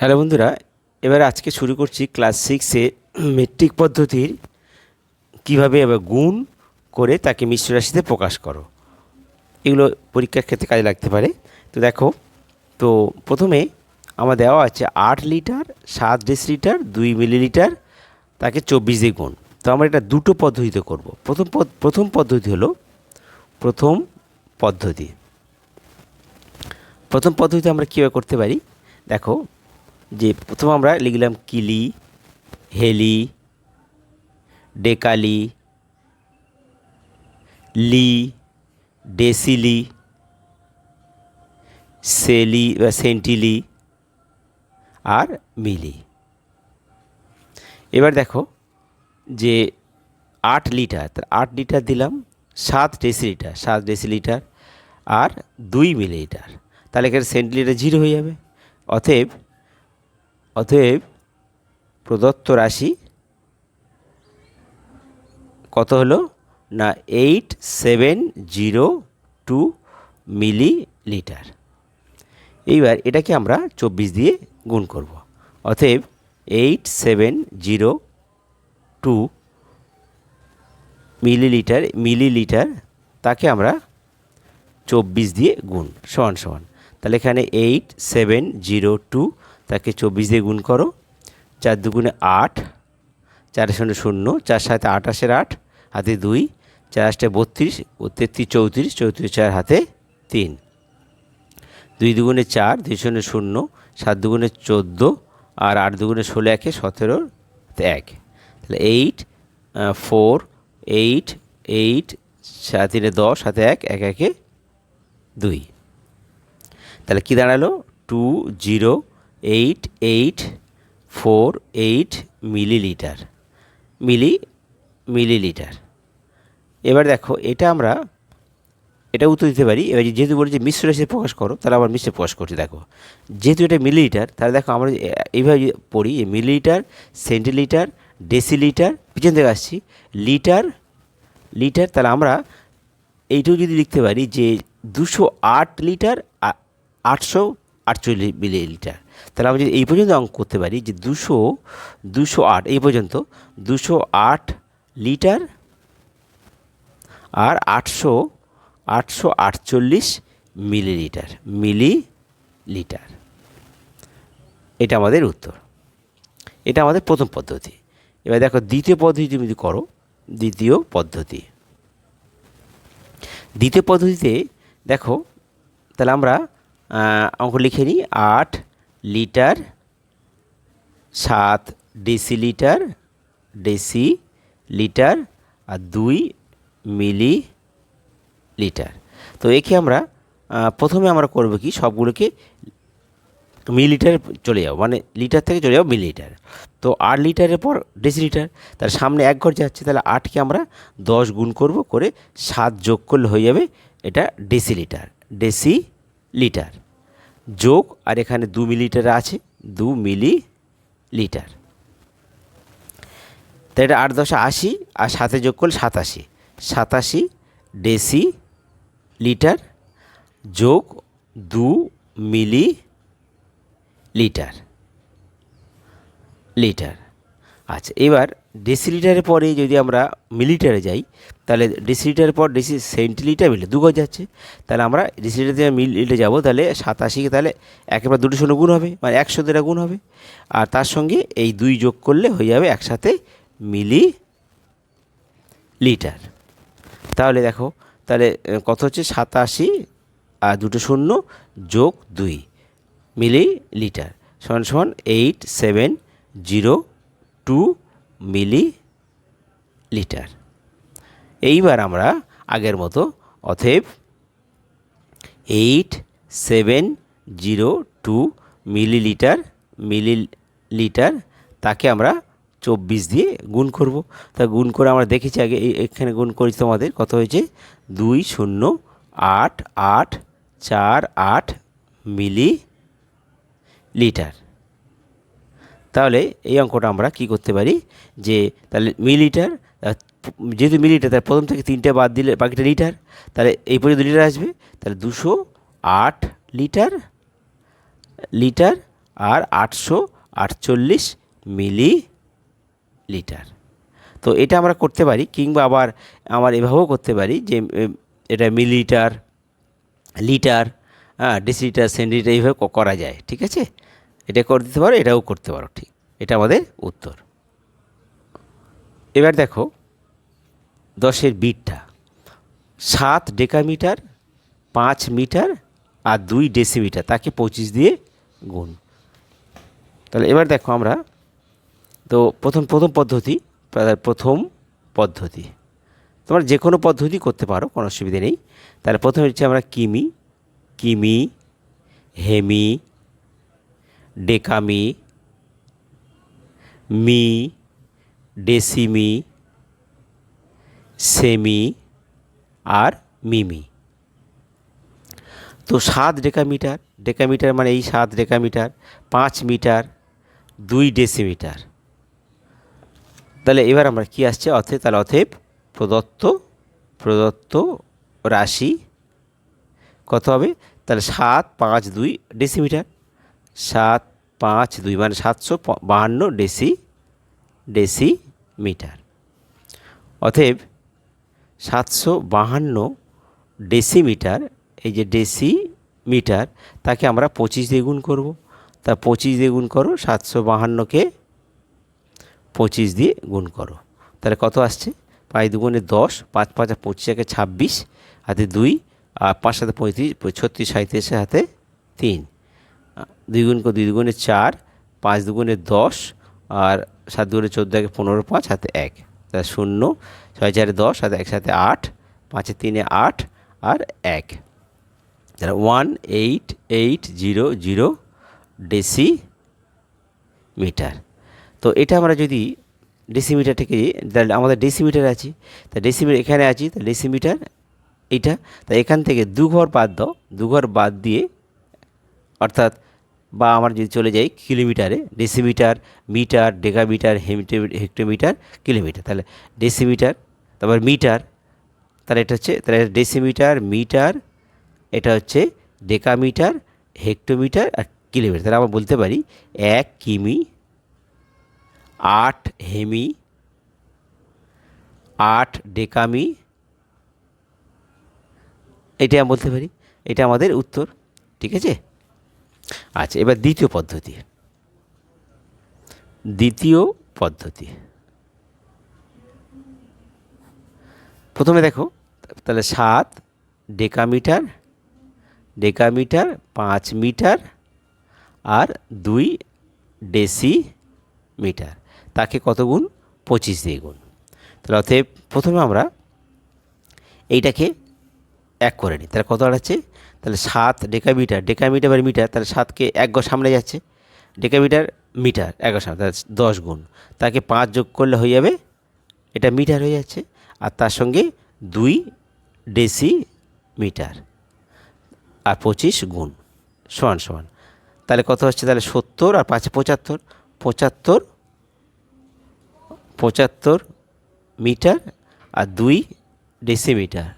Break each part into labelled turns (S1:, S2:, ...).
S1: Hello বন্ধুরা, এবার আজকে শুরু করছি ক্লাস সিক্সে মেট্রিক পদ্ধতির কীভাবে এবার গুণ করে তাকে মিশ্র রাশিতে প্রকাশ করো। এগুলো পরীক্ষার ক্ষেত্রে কাজে লাগতে পারে। তো দেখো, তো প্রথমে আমার দেওয়া আছে আট লিটার, সাত লিটার দুই মিলিলিটার, তাকে চব্বিশ দিয়ে গুণ। তো আমরা এটা দুটো পদ্ধতিতে করব। প্রথম প্রথম পদ্ধতি হলো, প্রথম পদ্ধতি। প্রথম পদ্ধতিতে আমরা কীভাবে করতে পারি? দেখো যে প্রথম আমরা লিখলাম কিলি, হেলি, ডেকালি, লি, ডেসিলি, সেলি, বা সেন্টিলি আর মিলি। এবার দেখো যে আট লিটার আট লিটার দিলাম, সাত ডেসিলিটার সাত ডেসিলিটার আর দুই মিলিলিটার। তাহলে এখানে সেন্টিলিটার জিরো হয়ে যাবে। অতএব অতএব প্রদত্ত রাশি কত হলো? না eight seven zero two millilitre এইবার এটাকে আমরা চব্বিশ দিয়ে গুণ করব। অতএব eight seven zero two millilitre millilitre তাকে আমরা চব্বিশ দিয়ে গুণ, সমান সমান। তাহলে এখানে এইট সেভেন জিরো টু তাকে চব্বিশ দিয়ে গুণ করো। চার দুগুণে আট চারের সঙ্গে শূন্য, চার সাথে আঠাশের আট, হাতে দুই, চার আটটা বত্রিশ, তেত্রিশ চৌত্রিশ চৌত্রিশ চার হাতে তিন। দুই দুগুণে চার, দুই শূন্য শূন্য, সাত দুগুণে চোদ্দ, আর আট দুগুণে ষোলো একে সতেরো এক। তাহলে এইট ফোর এইট এইট সাত তিনে দশ, সাথে এক এক, একে দুই। তাহলে কী দাঁড়াল? Two zero eight eight four eight millilitre milli millilitre এবার দেখো, এটা আমরা, এটা উত্তর দিতে পারি। এবার যেহেতু বলেছি মিশ্র রাশিতে প্রকাশ করো, তাহলে আবার মিশ্রে প্রকাশ করছি, দেখো। যেহেতু এটা মিলিলিটার তাহলে দেখো আমরা এইভাবে পড়ি মিলিলিটার সেন্টিলিটার ডেসিলিটার পিছন থেকে আসছি লিটার লিটার তাহলে আমরা এইটুকু যদি লিখতে পারি যে দুশো আট লিটার আটশো আটচল্লিশ মিলিলিটার তাহলে আমরা যদি এই পর্যন্ত অঙ্ক করতে পারি যে দুশো দুশো আট, এই পর্যন্ত দুশো আট লিটার আর আটশো আটশো আটচল্লিশ মিলিলিটার মিলি লিটার এটা আমাদের উত্তর। এটা আমাদের প্রথম পদ্ধতি। এবার দেখো দ্বিতীয় পদ্ধতি তুমি যদি করো, দ্বিতীয় পদ্ধতি। দ্বিতীয় পদ্ধতিতে দেখো, তাহলে আমরা অঙ্ক লিখে নিই, আট লিটার সাত ডেসিলিটার ডেসি লিটার আর দুই মিলি লিটার তো একে আমরা প্রথমে আমরা করব কি, সবগুলোকে মিলিলিটারে চলে যাব মানে লিটার থেকে চলে যাব মিলিলিটার। তো আট লিটারের পর ডেসিলিটার, তার সামনে এক ঘর যাচ্ছে, তাহলে আটকে আমরা দশ গুণ করব, করে সাত যোগ করলে হয়ে যাবে এটা ডেসিলিটার ডেসি লিটার যোগ আর এখানে দু মিলিটার আছে, দু মিলি লিটার তো এটা আট দশ আশি আর সাথে যোগ করলে সাতাশি। সাতাশি ডেসি লিটার যোগ দু মিলি লিটার লিটার। আচ্ছা এবার ডেসিলিটারের পরে যদি আমরা মিলিটারে যাই, তাহলে ডেসিলিটারের পর ডেসি সেন্টিলিটার মিলে দু গজ যাচ্ছে। তাহলে আমরা ডেসিলিটার মিলিটে যাব, তাহলে সাতাশিকে তাহলে একেবারে দুটো শূন্য গুণ হবে মানে একশো দেড়া গুণ হবে। আর তার সঙ্গে এই দুই যোগ করলে হয়ে যাবে একসাথে মিলি লিটার তাহলে দেখো, তাহলে কত হচ্ছে? সাতাশি আর দুটো শূন্য যোগ দুই মিলি লিটার সমান সমান eight seven zero two millilitre এইবার আমরা আগের মতো অতএব eight seven zero two millilitre millilitre, তাকে আমরা চব্বিশ দিয়ে গুণ করব। তা গুণ করে আমরা দেখেছি আগে এখানে গুণ করেছি তোমাদের কত হয়েছে? দুই শূন্য আট আট চার আট মিলি লিটার তাহলে এই অঙ্কটা আমরা কি করতে পারি? যে তাহলে মিলিটার যেহেতু মিলিটার তার প্রথম থেকে তিনটে বাদ দিলে বাকিটা লিটার। তাহলে এই পর্যন্ত লিটার আসবে। তাহলে দুশো আট লিটার লিটার আর আটশো আটচল্লিশ মিলি লিটার তো এটা আমরা করতে পারি, কিংবা আবার আমার এভাবেও করতে পারি যে এটা মিলিলিটার লিটার হ্যাঁ ডেসিলিটার সেন্টিলিটার এইভাবে করা যায়, ঠিক আছে? এটা করে দিতে পারো, এটাও করতে পারো, ঠিক। এটা আমাদের উত্তর। এবার দেখো, দশের বিটটা। সাত ডেকামিটার, পাঁচ মিটার আর দুই ডেসিমিটার, তাকে পঁচিশ দিয়ে গুণ। তাহলে এবার দেখো আমরা, তো প্রথম প্রথম পদ্ধতি প্রা- প্রথম পদ্ধতি। তোমরা যে কোনো পদ্ধতি করতে পারো, কোনো অসুবিধা নেই। তাহলে প্রথমে হচ্ছে আমরা কিমি কিমি, হেমি ডেকামি, মি, ডেসিমি, সেমি আর মিমি। তো সাত ডেকামিটার ডেকামিটার মানে এই সাত ডেকামিটার, পাঁচ মিটার, দুই ডেসিমিটার। তাহলে এবার আমরা কি আসছে? অতএব, তাহলে অতএব প্রদত্ত প্রদত্ত রাশি কত হবে? তাহলে সাত, পাঁচ, দুই, ডেসিমিটার। সাত পাঁচ দুই মানে সাতশো বাহান্ন ডেসি ডেসি মিটার। অতএব সাতশো বাহান্ন ডেসিমিটার এই যে ডেসি মিটার, তাকে আমরা পঁচিশ দিয়ে গুণ করব। তা পঁচিশ দিয়ে গুণ করো, সাতশো বাহান্নকে পঁচিশ দিয়ে গুণ করো। তাহলে কত আসছে? পাঁচ দুগুণে দশ, পাঁচ পাঁচ পঁচিশ একে ছাব্বিশ, হাতে দুই, আর পাঁচ সাথে পঁয়ত্রিশ, ছত্রিশ সাঁত্রিশের হাতে তিন। আহ, দুই গুণ করে দুই দুগুণে চার পাঁচ দুগুণে দশ আর সাত দুগুণে চোদ্দ একে পনেরো পাঁচ হাতে এক। তা শূন্য ছয় চারে দশ হাতে একসাথে আট পাঁচে তিনে আট আর এক। তাহলে one eight eight zero zero decimetre তো এটা আমরা যদি ডেসিমিটার থেকে তাহলে আমাদের ডেসিমিটার আছে। তা ডেসিমিটার এখানে আছি তা ডেসিমিটার এইটা। তা এখান থেকে দু ঘর বাদ দাও দু ঘর বাদ দিয়ে অর্থাৎ বা আমার যদি চলে যাই কিলোমিটারে ডেসিমিটার মিটার ডেকামিটার হেমিটে- হেক্টোমিটার কিলোমিটার তাহলে ডেসিমিটার তারপর মিটার তাহলে এটা হচ্ছে, তাহলে ডেসিমিটার মিটার এটা হচ্ছে ডেকামিটার হেক্টোমিটার আর কিলোমিটার তাহলে আমরা বলতে পারি এক কিমি, আট হেমি, আট ডেকামি এটা আমি বলতে পারি, এটা আমাদের উত্তর, ঠিক আছে? আচ্ছা এবার দ্বিতীয় পদ্ধতি। দ্বিতীয় পদ্ধতি। প্রথমে দেখো, তাহলে সাত ডেকামিটার ডেকামিটার পাঁচ মিটার আর দুই ডেসি মিটার তাকে কত গুণ? পঁচিশ দিয়ে গুণ। তাহলে অতএব প্রথমে আমরা এইটাকে এক করে নিই। তাহলে কত দাঁড়াচ্ছে? তাহলে সাত ডেকামিটার ডেকামিটার বা মিটার, তাহলে সাতকে এক গজ সামনে যাচ্ছে। ডেকামিটার, মিটার, এক গজ সামনে, তাহলে দশ গুণ। তাকে পাঁচ যোগ করলে হয়ে যাবে, এটা মিটার হয়ে যাচ্ছে, আর তার সঙ্গে দুই ডেসি মিটার আর পঁচিশ গুণ। সমান সমান। তাহলে কত হচ্ছে? তাহলে সত্তর আর পাঁচে পঁচাত্তর। পঁচাত্তর পঁচাত্তর মিটার আর দুই ডেসিমিটার।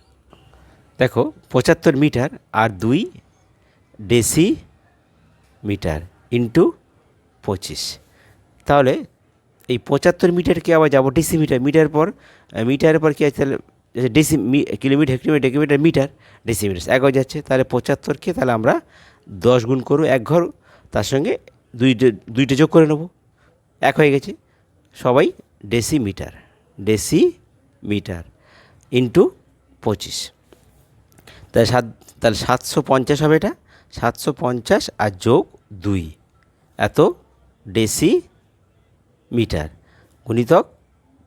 S1: দেখো, পঁচাত্তর মিটার আর দুই ডেসি মিটার ইন্টু পঁচিশ। তাহলে এই পঁচাত্তর মিটারকে আবার যাব ডেসিমিটার, মিটার মিটার পর মিটারের পর কী আছে তাহলে? Deci kilometre hectometre decametre, metre decimetre এক হয়ে যাচ্ছে। তাহলে পঁচাত্তরকে তাহলে আমরা দশ গুণ করব এক ঘর, তার সঙ্গে দুইটা দুইটা যোগ করে নেব। এক হয়ে গেছে। সবাই decimetre decimetre into পঁচিশ। তাহলে সাত, তাহলে সাতশো পঞ্চাশ হবে এটা? সাতশো পঞ্চাশ আর যোগ দুই। এত ডেসি মিটার গুণিতক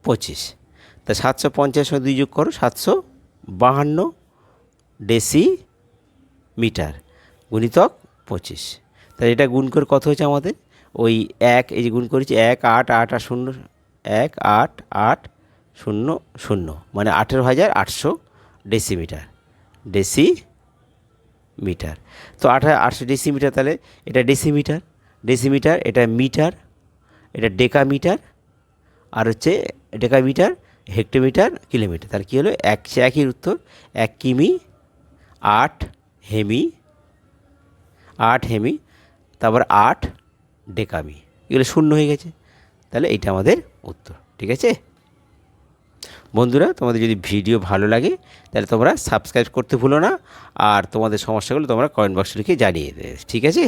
S1: পঁচিশ। তা সাতশো পঞ্চাশ দুই যোগ করো, সাতশো বাহান্ন ডেসি মিটার গুণিতক পঁচিশ। তাহলে এটা গুণ করে কত হয়েছে আমাদের? ওই এক, এই যে গুণ করেছি, এক, আট আট আর শূন্য, এক, আট আট, শূন্য শূন্য। মানে আঠেরো হাজার আটশো ডেসিমিটার। ডেসি মিটার তো আঠা আটশো ডেসিমিটার তাহলে এটা ডেসিমিটার ডেসিমিটার এটা মিটার, এটা ডেকামিটার, আর হচ্ছে ডেকামিটার, হেক্টোমিটার, কিলোমিটার। তাহলে কী হলো? এক, সে একই উত্তর, এক কিমি, আট হেমি আট হেমি, তারপর আট ডেকামি। এগুলো শূন্য হয়ে গেছে। তাহলে এইটা আমাদের উত্তর। ঠিক আছে? বন্ধুরা, তোমাদের যদি ভিডিও ভালো লাগে, তাহলে তোমরা সাবস্ক্রাইব করতে ভুলো না। আর তোমাদের সমস্যাগুলো তোমরা কমেন্ট বক্সে লিখে জানিয়ে দেবে ঠিক আছে?